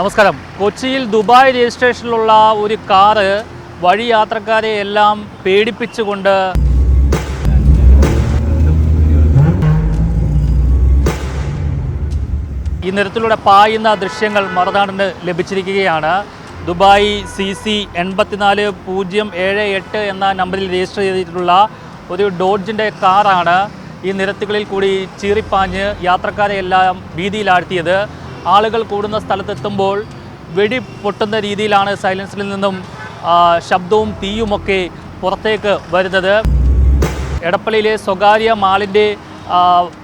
നമസ്കാരം. കൊച്ചിയിൽ ദുബായ് രജിസ്ട്രേഷനിലുള്ള ഒരു കാറ് വഴി യാത്രക്കാരെ എല്ലാം പേടിപ്പിച്ചുകൊണ്ട് ഈ നിരത്തിലൂടെ പായുന്ന ദൃശ്യങ്ങൾ മറുനാടിന് ലഭിച്ചിരിക്കുകയാണ്. ദുബായ് സി സി എൺപത്തിനാല് പൂജ്യം ഏഴ് എട്ട് എന്ന നമ്പറിൽ രജിസ്റ്റർ ചെയ്തിട്ടുള്ള ഒരു ഡോഡ്ജിന്റെ കാറാണ് ഈ നിരത്തുകളിൽ കൂടി ചീറിപ്പാഞ്ഞ് യാത്രക്കാരെ എല്ലാം ഭീതിയിലാഴ്ത്തിയത്. ആളുകൾ കൂടുന്ന സ്ഥലത്തെത്തുമ്പോൾ വെടി പൊട്ടുന്ന രീതിയിലാണ് സൈലൻസിൽ നിന്നും ശബ്ദവും തീയുമൊക്കെ പുറത്തേക്ക് വരുന്നത്. എടപ്പള്ളിയിലെ സ്വകാര്യ മാളിന്റെ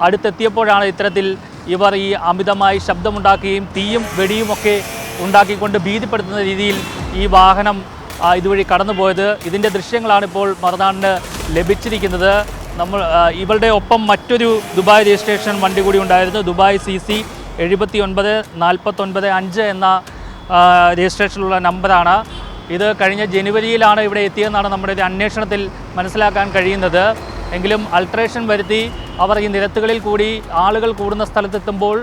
അടുത്തെത്തിയപ്പോഴാണ് ഇത്തരത്തിൽ ഇവർ ഈ അമിതമായി ശബ്ദമുണ്ടാക്കുകയും തീയും വെടിയുമൊക്കെ ഉണ്ടാക്കിക്കൊണ്ട് ഭീതിപ്പെടുത്തുന്ന രീതിയിൽ ഈ വാഹനം ഇതുവഴി കടന്നുപോയത്. ഇതിന്റെ ദൃശ്യങ്ങളാണ് ഇപ്പോൾ മറുനാടിന് ലഭിച്ചിരിക്കുന്നത്. നമ്മൾ ഇവളുടെ ഒപ്പം മറ്റൊരു ദുബായ് രജിസ്ട്രേഷൻ വണ്ടി കൂടി ഉണ്ടായിരുന്നു. ദുബായ് സി എഴുപത്തി ഒൻപത് നാൽപ്പത്തൊൻപത് അഞ്ച് എന്ന രജിസ്ട്രേഷനിലുള്ള നമ്പറാണ്. ഇത് കഴിഞ്ഞ ജനുവരിയിലാണ് ഇവിടെ എത്തിയതെന്നാണ് നമ്മുടെ ഒരു അന്വേഷണത്തിൽ മനസ്സിലാക്കാൻ കഴിയുന്നത്. എങ്കിലും അൾട്രേഷൻ വരുത്തി അവർ ഈ നിരത്തുകളിൽ കൂടി ആളുകൾ കൂടുന്ന സ്ഥലത്തെത്തുമ്പോൾ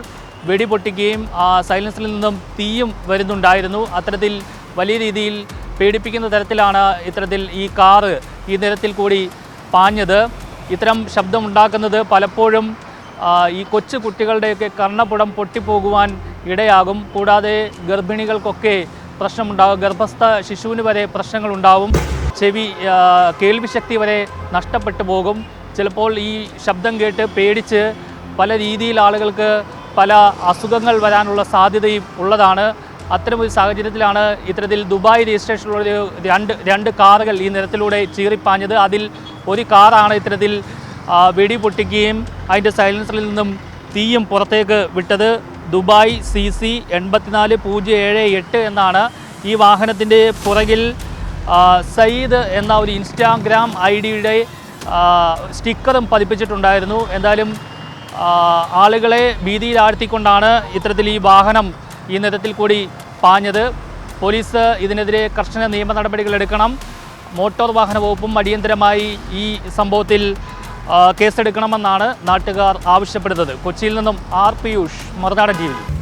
വെടി പൊട്ടിക്കുകയും ആ സൈലൻസിൽ നിന്നും തീയും വരുന്നുണ്ടായിരുന്നു. അത്തരത്തിൽ വലിയ രീതിയിൽ പേടിപ്പിക്കുന്ന തരത്തിലാണ് ഇത്തരത്തിൽ ഈ കാറ് ഈ നിരത്തിൽ കൂടി പാഞ്ഞത്. ഇത്തരം ശബ്ദമുണ്ടാക്കുന്നത് പലപ്പോഴും ഈ കൊച്ചു കുട്ടികളുടെയൊക്കെ കർണപുടം പൊട്ടിപ്പോകുവാൻ ഇടയാകും. കൂടാതെ ഗർഭിണികൾക്കൊക്കെ പ്രശ്നമുണ്ടാകും. ഗർഭസ്ഥ ശിശുവിന് വരെ പ്രശ്നങ്ങളുണ്ടാവും. ചെവി കേൾവി കേൾവിശക്തി വരെ നഷ്ടപ്പെട്ടു പോകും. ചിലപ്പോൾ ഈ ശബ്ദം കേട്ട് പേടിച്ച് പല രീതിയിൽ ആളുകൾക്ക് പല അസുഖങ്ങൾ വരാനുള്ള സാധ്യതയും ഉള്ളതാണ്. അത്തരമൊരു സാഹചര്യത്തിലാണ് ഇത്തരത്തിൽ ദുബായ് രജിസ്ട്രേഷനിലുള്ള രണ്ട് രണ്ട് കാറുകൾ ഈ നിരത്തിലൂടെ ചീറിപ്പാഞ്ഞത്. അതിൽ ഒരു കാറാണ് ഇത്തരത്തിൽ വെടി പൊട്ടിക്കുകയും അതിന്റെ സൈലൻസറിൽ നിന്നും തീയും പുറത്തേക്ക് വിട്ടത് ദുബായ് സി സി എൺപത്തിനാല് പൂജ്യം ഏഴ് എട്ട് എന്നാണ് ഈ വാഹനത്തിന്റെ പുറകിൽ സയ്യിദ് എന്ന ഒരു ഇൻസ്റ്റാഗ്രാം ഐ ഡിയുടെ സ്റ്റിക്കറും പതിപ്പിച്ചിട്ടുണ്ടായിരുന്നു. എന്തായാലും ആളുകളെ ഭീതിയിലാഴ്ത്തിക്കൊണ്ടാണ് ഇത്തരത്തിൽ ഈ വാഹനം ഈ നിരത്തിൽ കൂടി പാഞ്ഞത്. പോലീസ് ഇതിനെതിരെ കർശന നിയമ നടപടികൾ എടുക്കണം. മോട്ടോർ വാഹന വകുപ്പും അടിയന്തരമായി ഈ സംഭവത്തിൽ കേസെടുക്കണമെന്നാണ് നാട്ടുകാർ ആവശ്യപ്പെടുന്നത്. കൊച്ചിയിൽ നിന്നും ആർ. പിയൂഷ് മറുനാടൻ വി